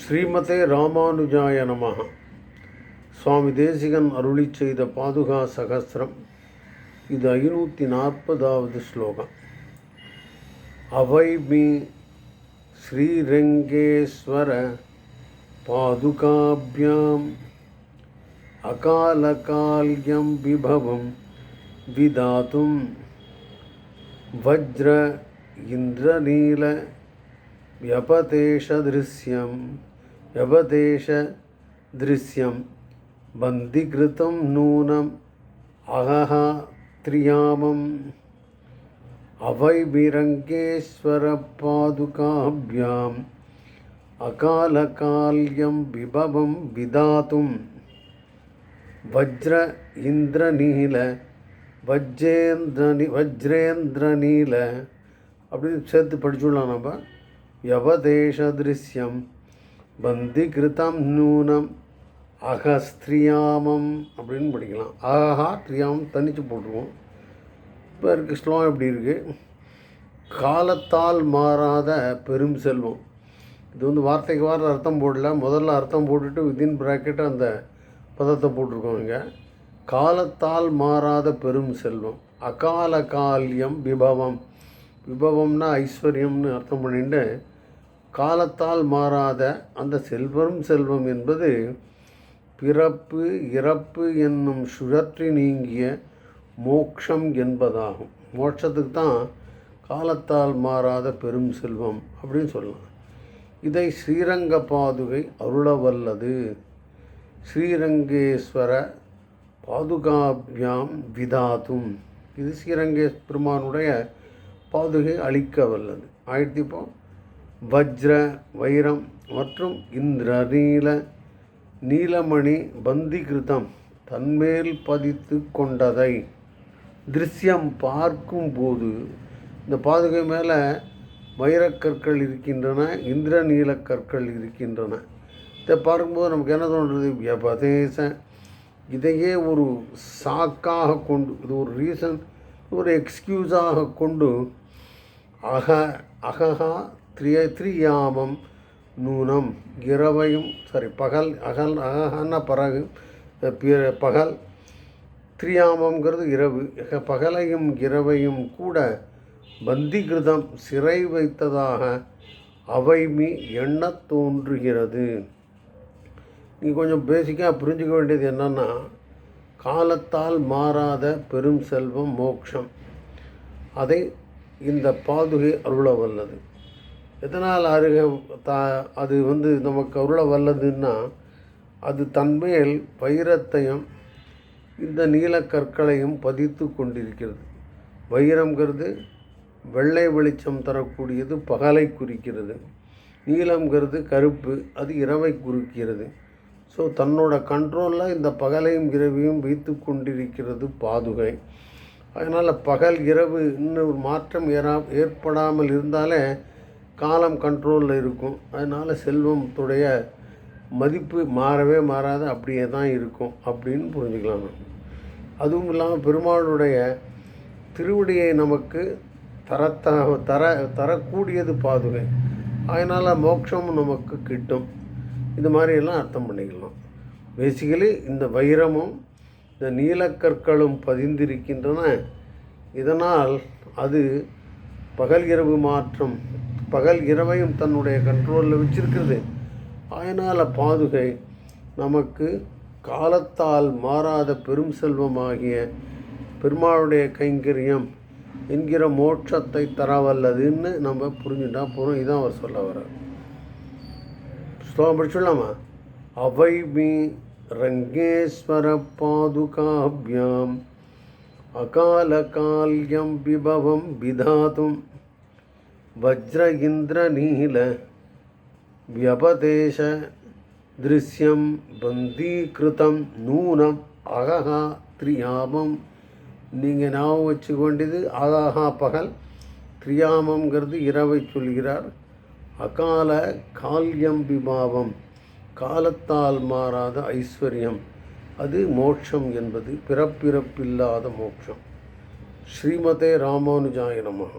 ஸ்ரீமதே ராமானுஜாய நமः சுவாமி தேசிகன் அருளி செய்த பாதுகா சகசிரம். இது ஐநூற்றி நாற்பதாவது ஸ்லோகம். அவை மீ ஸ்ரீரங்கேஸ்வர பாதுகாபியாம். அகாலகால்யம் விபவம் விதாத்தும் வஜ்ர இந்திரநீல व्यपदेशदृश्यं व्यपदेशदृश्यं बन्धीकृतं नूनम् अहः त्रियामम् अवैभिरङ्गेश्वरपादुकाभ्याम् अकालकाल्यं विभवं विधातुं वज्र इन्द्रनील வஜ்ரேந்திரனி வஜ்ரேந்திரநீல அப்படின்னு சேர்த்து படிச்சுடலாம் நம்ம யவதேசதிருஷ்யம் பந்தி கிருதம் நூனம் அகஸ்திரியாமம் அப்படின்னு படிக்கலாம். ஆஹா த்ரியாமம் தனிச்சு போட்டுருவோம். இப்போ இருக்குது ஸ்லோகம் எப்படி இருக்குது காலத்தால் மாறாத பெரும் செல்வம். இது வந்து வார்த்தைக்கு வார அர்த்தம் போடல. முதல்ல அர்த்தம் போட்டுட்டு வித்தின் ப்ராக்கெட் அந்த பதத்தை போட்டிருக்கோம் இங்கே. காலத்தால் மாறாத பெரும் செல்வம். அகால கால்யம் விபவம். விபவம்னா ஐஸ்வர்யம்னு அர்த்தம் பண்ணிட்டு காலத்தால் மாறாத அந்த செல்வம் செல்வம் என்பது பிறப்பு இறப்பு என்னும் சுழற்றி நீங்கிய மோக்ஷம் என்பதாகும். மோட்சத்துக்கு தான் காலத்தால் மாறாத பெரும் செல்வம் அப்படின்னு சொல்லலாம். இதை ஸ்ரீரங்க பாதுகை அருளவல்லது. ஸ்ரீரங்கேஸ்வர பாதுகாபியாம் விதாதும். இது ஸ்ரீரங்கே பெருமானுடைய பாதுகை அளிக்க வல்லது ஆயிரத்தி இப்போ வஜ்ர வைரம் மற்றும் இந்திர நீல நீலமணி பந்திகிருதம் தன்மேல் பதித்து கொண்டதை திருஷ்யம் பார்க்கும்போது இந்த பாதுகை மேலே வைரக்கற்கள் இருக்கின்றன இந்திரநீல கற்கள் இருக்கின்றன. இதை பார்க்கும்போது நமக்கு என்ன தோன்றுறது வியபதேச. இதையே ஒரு சாக்காக கொண்டு இது ஒரு ரீசன் ஒரு எக்ஸ்கியூஸாக கொண்டு அக அகஹா த்ரிய த்ரியாமம் நூனம். இரவையும் சாரி பகல் அகல் அகன பிறகு பகல். த்ரியாமங்கிறது இரவு. பகலையும் இரவையும் கூட பந்திகிருதம் சிறை வைத்ததாக அவைமி எண்ணத் தோன்றுகிறது. நீங்கள் கொஞ்சம் பேசிக்காக புரிஞ்சுக்க வேண்டியது என்னென்னா காலத்தால் மாறாத பெரும் செல்வம் மோட்சம் அதை இந்த பாதுகை அருள வல்லது எதனால் அருக தா அது வந்து நமக்கு அருள வல்லதுன்னா அது தன்மேல் வைரத்தையும் இந்த நீலக்கற்களையும் பதித்து கொண்டிருக்கிறது. வைரம்ங்கிறது வெள்ளை வெளிச்சம் தரக்கூடியது பகலை குறிக்கிறது. நீலம்ங்கிறது கருப்பு அது இரவை குறிக்கிறது. ஸோ தன்னோட கண்ட்ரோலில் இந்த பகலையும் இரவையும் வைத்து கொண்டிருக்கிறது பாதுகை. அதனால் பகல் இரவு இன்னும் ஒரு மாற்றம் ஏறா ஏற்படாமல் இருந்தாலே காலம் கண்ட்ரோலில் இருக்கும். அதனால் செல்வத்துடைய மதிப்பு மாறவே மாறாது அப்படியே தான் இருக்கும் அப்படின்னு புரிஞ்சுக்கலாம் நம்ம. அதுவும் இல்லாமல் பெருமாளுடைய திருவடியை நமக்கு தரத்த தர தரக்கூடியது பாதுகை. அதனால் மோட்சமும் நமக்கு கிட்டும். இது மாதிரியெல்லாம் அர்த்தம் பண்ணிக்கலாம். பேசிக்கலி இந்த வைரமும் இந்த நீலக்கற்களும் பதிந்திருக்கின்றன. இதனால் அது பகல் இரவு மாற்றம் பகல் இரவையும் தன்னுடைய கண்ட்ரோலில் வச்சிருக்கிறது. அதனால் பாதுகை நமக்கு காலத்தால் மாறாத பெரும் செல்வமாகிய பெருமாளுடைய கைங்கரியம் என்கிற மோட்சத்தை தரவல்லதுன்னு நம்ம புரிஞ்சுட்டா போகிறோம் இதான் அவர் சொல்ல வர்றார். ஸ்லோகம் படிச்சுடலாமா அவை மீ ரங்கேஸ்வர பாதுகாபியாம். அகாலகால்யம் விபவம் விதாதும். வஜ்ர இந்திர நீல வியபதேச திருஷ்யம் பந்தீகிருதம் நூனம் அகஹா த்ரியாமம். நீங்கள் ஞாபகம் வச்சு கொண்டது அகஹா பகல். த்ரியாமங்கிறது இரவை சொல்கிறார். அகால கால்யம் பிபாவம் காலத்தால் மாறாத ஐஸ்வர்யம். அது மோட்சம் என்பது. பிறப்பிறப்பில்லாத மோட்சம். ஸ்ரீமதே ராமானுஜாய நமகா